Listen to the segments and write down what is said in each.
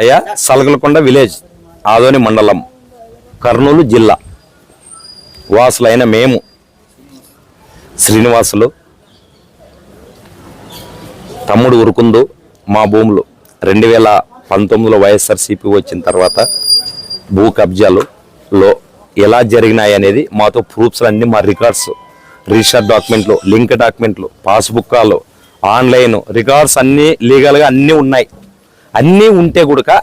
అయ్యా సలగలకొండ విలేజ్ ఆదోని మండలం కర్నూలు జిల్లా. వాసులైన మేము శ్రీనివాసులు తమ్ముడు ఉరుకుందు మా భూములు. రెండు వేల పంతొమ్మిదిలో వైఎస్ఆర్సీపీ వచ్చిన తర్వాత భూ కబ్జాలులో ఎలా జరిగినాయి అనేది మాతో ప్రూఫ్స్ అన్నీ మా రికార్డ్స్ రిజిస్టర్ డాక్యుమెంట్లు లింక్ డాక్యుమెంట్లు పాస్బుక్కాలు ఆన్లైన్ రికార్డ్స్ అన్నీ లీగల్గా అన్నీ ఉన్నాయి. అన్నీ ఉంటే కూడా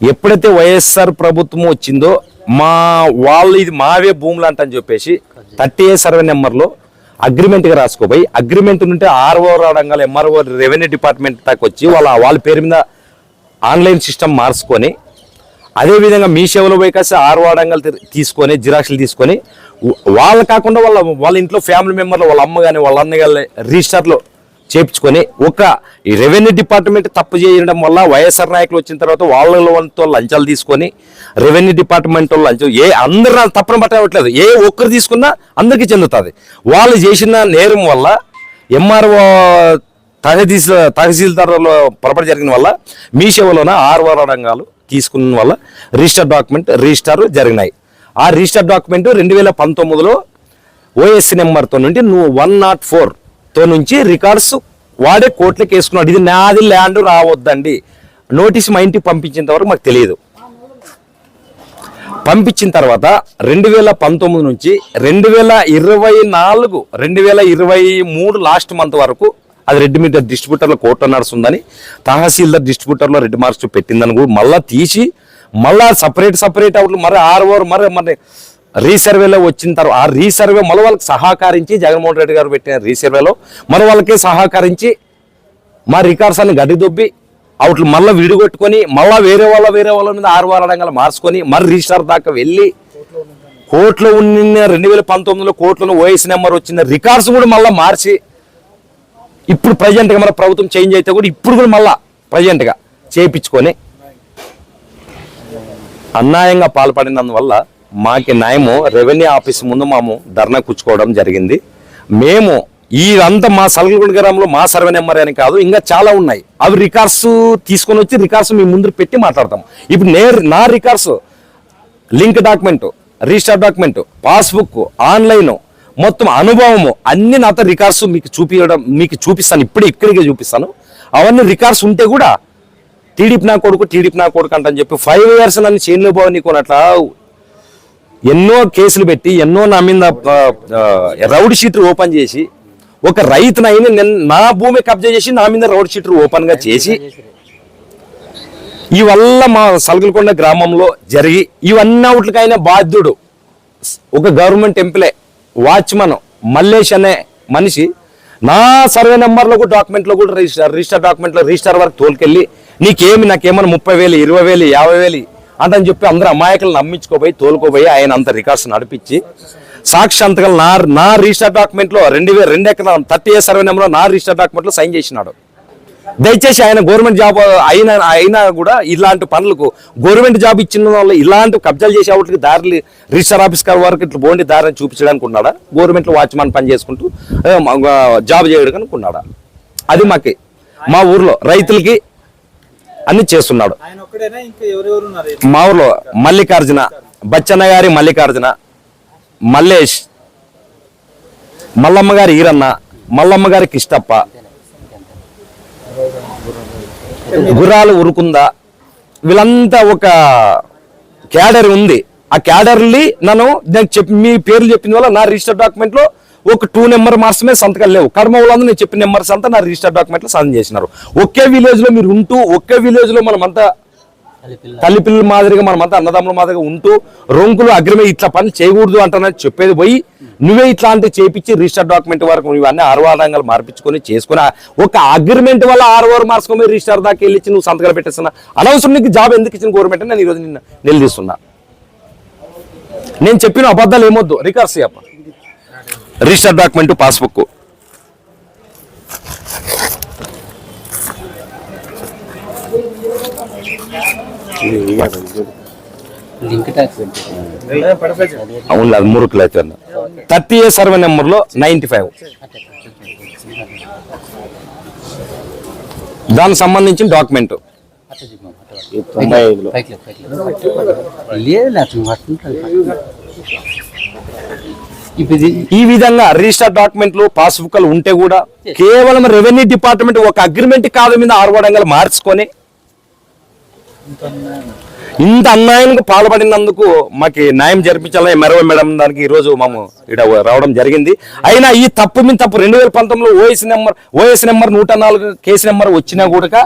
ఎప్పుడైతే వైఎస్ఆర్ ప్రభుత్వం వచ్చిందో మా వాళ్ళు ఇది మావే భూములు అంటని చెప్పేసి థర్టీ ఏ సర్వే నెంబర్లో అగ్రిమెంట్గా రాసుకోపోయి అగ్రిమెంట్ ఉంటే ఆర్ఓ రావడంగా ఎంఆర్ఓ రెవెన్యూ డిపార్ట్మెంట్ దాకా వచ్చి వాళ్ళ వాళ్ళ పేరు మీద ఆన్లైన్ సిస్టమ్ మార్చుకొని అదేవిధంగా మీ సేవలో పోయి కాసి ఆరు వాడంగాలు తీసుకొని జిరాక్స్లు తీసుకొని వాళ్ళు కాకుండా వాళ్ళ వాళ్ళ ఇంట్లో ఫ్యామిలీ మెంబర్లు వాళ్ళ అమ్మ కానీ వాళ్ళ అన్న కానీ రిజిస్టర్లో చేపించుకొని ఒక ఈ రెవెన్యూ డిపార్ట్మెంట్ తప్పు చేయడం వల్ల వైఎస్ఆర్ నాయకులు వచ్చిన తర్వాత వాళ్ళతో లంచాలు తీసుకొని రెవెన్యూ డిపార్ట్మెంట్ వాళ్ళు లంచం ఏ అందరూ తప్పన పట్టవట్లేదు ఏ ఒక్కరు తీసుకున్నా అందరికీ చెందుతుంది. వాళ్ళు చేసిన నేరం వల్ల ఎంఆర్ఓ తహదీస్ తహసీల్దారులో పొరపాటు జరిగిన వల్ల మీ సేవలోన ఆరు రంగాలు తీసుకున్న వల్ల రిజిస్టర్ డాక్యుమెంట్ రిజిస్టర్ జరిగినాయి. ఆ రిజిస్టర్ డాక్యుమెంట్ రెండు వేల పంతొమ్మిదిలో ఓఎస్సి నెంబర్తో నుండి నువ్వు వన్ నాట్ ఫోర్తో నుంచి రికార్డ్స్ వాడే కోట్లకి వేసుకున్నాడు ఇది నాది ల్యాండ్ రావద్దండి. నోటీస్ మా ఇంటికి పంపించేంత వరకు మాకు తెలియదు. పంపించిన తర్వాత రెండు వేల పంతొమ్మిది నుంచి రెండు వేల ఇరవై నాలుగు రెండు వేల ఇరవై మూడు లాస్ట్ మంత్ వరకు అది రెడ్ మీటర్ డిస్ట్రిబ్యూటర్లో కోర్టు నడుస్తుందని తహసీల్దార్ డిస్ట్రిబ్యూటర్లో రెడ్ మార్క్స్ పెట్టిందని కూడా మళ్ళీ తీసి మళ్ళీ సపరేట్ సపరేట్ అవుట్లు. మరి ఆరు ఓవర్ మరి మరి రీసర్వేలో వచ్చిన తర్వాత ఆ రీసర్వే మన వాళ్ళకి సహకరించి జగన్మోహన్ రెడ్డి గారు పెట్టిన రీసర్వేలో మన వాళ్ళకే సహకరించి మా రికార్డ్స్ అన్ని గడ్డి అవుట్లు మళ్ళీ విడిగొట్టుకొని మళ్ళీ వేరే వాళ్ళ వేరే వాళ్ళ మీద ఆరు వారడంగా మార్చుకొని మరి రిజిస్టర్ దాకా వెళ్ళి కోర్టులో ఉన్న రెండు వేల పంతొమ్మిదిలో కోర్టులో ఓఎస్ నెంబర్ వచ్చిన రికార్డ్స్ కూడా మళ్ళీ మార్చి ఇప్పుడు ప్రజెంట్గా మన ప్రభుత్వం చేంజ్ అయితే కూడా ఇప్పుడు కూడా మళ్ళీ ప్రజెంట్గా చేయించుకొని అన్యాయంగా పాల్పడినందువల్ల మాకి న్యాయము రెవెన్యూ ఆఫీస్ ముందు మేము ధర్నా కూర్చుకోవడం జరిగింది. మేము ఇదంతా మా సలగలగూడ గ్రామంలో మా సర్వే నెంబర్ అని కాదు ఇంకా చాలా ఉన్నాయి. అవి రికార్డ్స్ తీసుకొని వచ్చి రికార్డ్స్ మీ ముందు పెట్టి మాట్లాడతాం. ఇప్పుడు నే నా records link document register document passbook online మొత్తం అనుభవము అన్ని నాతో రికార్డ్స్ మీకు చూపించడం మీకు చూపిస్తాను ఇప్పుడే ఇక్కడికే చూపిస్తాను. అవన్నీ రికార్డ్స్ ఉంటే కూడా టీడీపీ నా కొడుకు టీడీపీ నా కొడుకు అంటని చెప్పి ఫైవ్ ఇయర్స్ నన్ను చైన్లో పోవని కొనట్లా ఎన్నో కేసులు పెట్టి ఎన్నో నా మీద రౌడ్ షీటర్ ఓపెన్ చేసి ఒక రైతునైనా నేను నా భూమి కబ్జా చేసి నా మీద రౌడ్ షీటర్ ఓపెన్గా చేసి ఈ వల్ల మా సలగలకొండ గ్రామంలో జరిగి ఇవన్నీ అవుట్లకైనా బాధ్యుడు ఒక గవర్నమెంట్ ఎంప్లాయ్ వాచ్మన్ మల్లేష్ అనే మనిషి నా సర్వే నెంబర్లో కూడా డాక్యుమెంట్లో కూడా రిజిస్టర్ రిజిస్టర్ డాక్యుమెంట్లో రిజిస్టర్ వరకు తోలుకెళ్ళి నీకేమి నాకేమన్నా ముప్పై వేలు ఇరవై వేలు యాభై వేలు అంటని చెప్పి అందరూ అమాయకులు నమ్మించుకోపోయి తోలుకోపోయి ఆయన అంత రికార్డ్స్ నడిపించి సాక్షి సంతకాలు నా నా రిజిస్టర్ డాక్యుమెంట్లో రెండు వేల రెండు ఎకరాల థర్టీ ఏ సర్వే నెంబర్లో నా రిజిస్టర్ డాక్యుమెంట్లో సైన్ చేసినాడు. దయచేసి ఆయన గవర్నమెంట్ జాబ్ అయినా అయినా కూడా ఇలాంటి పనులకు గవర్నమెంట్ జాబ్ ఇచ్చిన వాళ్ళు ఇలాంటి కబ్జాలు చేసే వాటికి దారులు రిజిస్టర్ ఆఫీస్ కార్ వరకు ఇట్లా బోండి దారిని చూపించడానికి ఉన్నాడా? గవర్నమెంట్లో వాచ్మాన్ పని చేసుకుంటూ జాబ్ చేయడానికి ఉన్నాడా? అది మాకి. మా ఊర్లో రైతులకి అన్ని చేస్తున్నాడు. మా ఊర్లో మల్లికార్జున బచ్చన్న గారి మల్లికార్జున మల్లేష్ మల్లమ్మ గారి ఈరన్న మల్లమ్మ గారి కిష్టప్ప గుర్రాలు ఉరుకుందా? వీళ్ళంతా ఒక క్యాడర్ ఉంది. ఆ క్యాడర్ని నన్ను నేను చెప్పి మీ పేర్లు చెప్పిన వల్ల నా రిజిస్టర్ డాక్యుమెంట్లో ఒక టూ నెంబర్ మార్క్స్ సంతకాలు లేవు. కడమ వాళ్ళందరూ నేను చెప్పిన నెంబర్స్ అంతా నా రిజిస్టర్ డాక్యుమెంట్లు సాధన చేసినారు. ఒకే విలేజ్లో మీరు ఉంటూ ఒకే విలేజ్లో మనమంతా తల్లి పిల్లల మాదిరిగా మనమంతా అన్నదమ్ముల మాదిరిగా ఉంటూ రొంకులు అగ్రిమెంట్ ఇట్లా పని చేయకూడదు అంటున్నది చెప్పేది పోయి నువ్వే ఇట్లాంటి చేపించి రిజిస్టర్ డాక్యుమెంట్ వరకు ఇవన్నీ ఆరువారంగా మార్పించుకొని చేసుకుని ఒక అగ్రిమెంట్ వల్ల ఆరువారు మార్చుకొని రిజిస్టర్ దాకా వెళ్ళి నువ్వు సంతకాలు పెట్టేస్తున్నా. అనవసరం నీకు జాబ్ ఎందుకు ఇచ్చిన గవర్నమెంట్ నేను ఈరోజు నిన్న నిలదీస్తున్నా. నేను చెప్పిన అబద్ధాలు ఏమొద్దు. రికార్డ్స్ చెప్ప రిజిస్టర్ డాక్యుమెంట్ పాస్బుక్ అవును అది మురుకులు అయితే థర్టీ ఏ సర్వే నెంబర్లో నైంటీ ఫైవ్. దానికి సంబంధించిన డాక్యుమెంట్. లేదు, ఈ విధంగా రిజిస్టర్ డాక్యుమెంట్లు పాస్బుక్లు ఉంటే కూడా కేవలం రెవెన్యూ డిపార్ట్మెంట్ ఒక అగ్రిమెంట్ కాదు మీద ఆరువడంగా మార్చుకొని ఇంత అన్యాయానికి పాల్పడినందుకు మాకు న్యాయం జరిపించాలని మెరవ మేడం దానికి ఈరోజు మేము ఇక్కడ రావడం జరిగింది. అయినా ఈ తప్పు మీద తప్పు రెండు వేల పంతొమ్మిదిలో ఓఎస్ నెంబర్ ఓఎస్ నెంబర్ నూట నాలుగు కేసు నెంబర్ వచ్చినా కూడా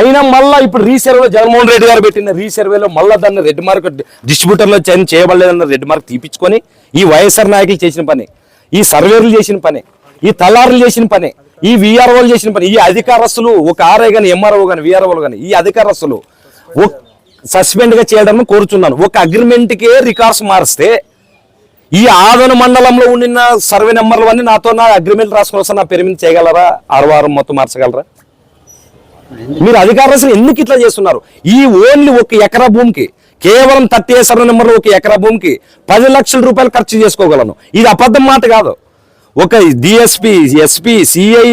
అయినా మళ్ళా ఇప్పుడు రీసర్వేలో జగన్మోహన్ రెడ్డి గారు పెట్టిన రీసర్వేలో మళ్ళీ దాన్ని రెడ్ మార్క్ డిస్ట్రిబ్యూటర్లో చేంజ్ చేయబడలేదన్న రెడ్ మార్క్ తీపించుకొని ఈ వైఎస్ఆర్ నాయకులు చేసిన పని ఈ సర్వేలు చేసిన పని ఈ తలారులు చేసిన పని ఈ విఆర్ఓలు చేసిన పని ఈ అధికారస్తులు ఒక ఆర్ఐ కానీ ఎంఆర్ఓ కానీ విఆర్ఓలు కానీ ఈ అధికారస్తులు సస్పెండ్గా చేయడం కోరుచున్నాను. ఒక అగ్రిమెంట్ కే రికార్డ్స్ మారిస్తే ఈ ఆదన మండలంలో ఉండిన సర్వే నెంబర్లు అన్ని నాతో నా అగ్రిమెంట్ రాసుకొని వస్తే నా పేరు మీద చేయగలరా? ఆరువారం మొత్తం మార్చగలరా? మీరు అధికారులు ఎందుకు ఇట్లా చేస్తున్నారు? ఈ ఓన్లీ ఒక ఎకరా భూమికి కేవలం థర్టీ సర్వే నెంబర్లు ఒక ఎకరా భూమికి పది లక్షల రూపాయలు ఖర్చు చేసుకోగలను. ఇది అబద్ధం మాట కాదు. ఒక DSP SP CI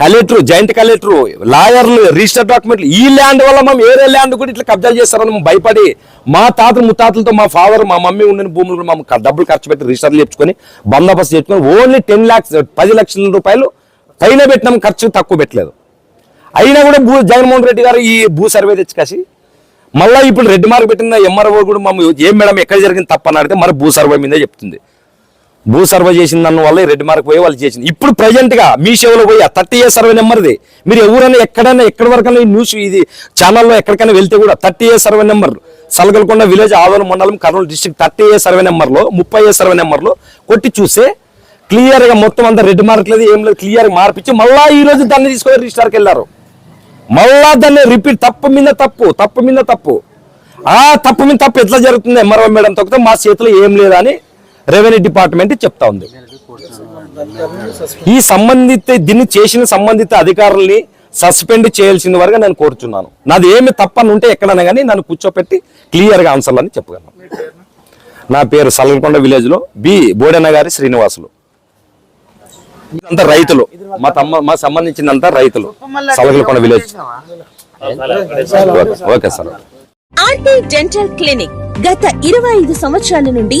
collector joint collector లాయర్లు రిజిస్టర్ డాక్యుమెంట్లు ఈ ల్యాండ్ వల్ల మేము ఏరే ల్యాండ్ కూడా ఇట్లా కబ్జాలు చేస్తారని మేము భయపడి మా తాతలు ముత్తాతలతో మా ఫాదర్ మా మమ్మీ ఉండిన భూములు కూడా మేము డబ్బులు ఖర్చు పెట్టి రిజిస్టర్లు తెచ్చుకొని బందోబస్తు తెచ్చుకొని ఓన్లీ టెన్ ల్యాక్స్ పది లక్షల రూపాయలు పైన పెట్టినాం ఖర్చు తక్కువ పెట్టలేదు. అయినా కూడా భూ జగన్మోహన్ రెడ్డి గారు ఈ భూ సర్వే తెచ్చికాసి మళ్ళీ ఇప్పుడు రెడ్ మార్క్ పెట్టిన ఎంఆర్ఓ కూడా మమ్మల్ని ఏం మేడం ఎక్కడ జరిగింది తప్పని అడిగితే మరి భూ సర్వే మీదే చెప్తుంది. భూ సర్వే చేసిన దాని వల్ల రెడ్ మార్క్ పోయి వాళ్ళు చేసింది. ఇప్పుడు ప్రజెంట్గా మీ షోలో పోయి థర్టీ ఇయర్ సర్వే నెంబర్ది. మీరు ఎవరైనా ఎక్కడైనా ఎక్కడి వరకైనా ఈ న్యూస్ ఇది ఛానల్లో ఎక్కడికైనా వెళ్తే కూడా thirty year survey number Salagalakonda village ఆదోళన మండలం Kurnool district thirty year survey నెంబర్లో ముప్పై ఇయర్ సర్వే నెంబర్లో కొట్టి చూస్తే క్లియర్గా మొత్తం అంతా రెడ్ మార్క్ లేదు ఏం లేదు క్లియర్గా మార్పించి మళ్ళా ఈ రోజు దాన్ని తీసుకొని రిజిస్టర్కి వెళ్ళారు. మళ్ళా దాన్ని రిపీట్ తప్పు మీద తప్పు తప్పు మీద తప్పు. ఆ తప్పు మీద తప్పు ఎట్లా జరుగుతుంది ఎంఆర్ఓ మేడం తగ్గితే మా చేతిలో ఏం లేదని రెవెన్యూ డిపార్ట్మెంట్ చెప్తా ఉంది. ఈ సంబంధిత దీన్ని చేసిన సంబంధిత అధికారుల్ని సస్పెండ్ చేయాల్సిన వరకు నేను కోరుచున్నాను. నాది ఏమి తప్పని ఉంటే ఎక్కడైనా కానీ నన్ను కూర్చోపెట్టి క్లియర్గా ఆన్సర్లు అని చెప్పగలను. నా పేరు సలగకొండ విలేజ్లో బి. బోడన్న గారి శ్రీనివాసులు. అంత రైతులు. మా తమ్మ మా సంబంధించినంత రైతులు. Salagalakonda village. Okay sir. RT dental clinic గత ఇరవై ఐదు సంవత్సరాల నుండి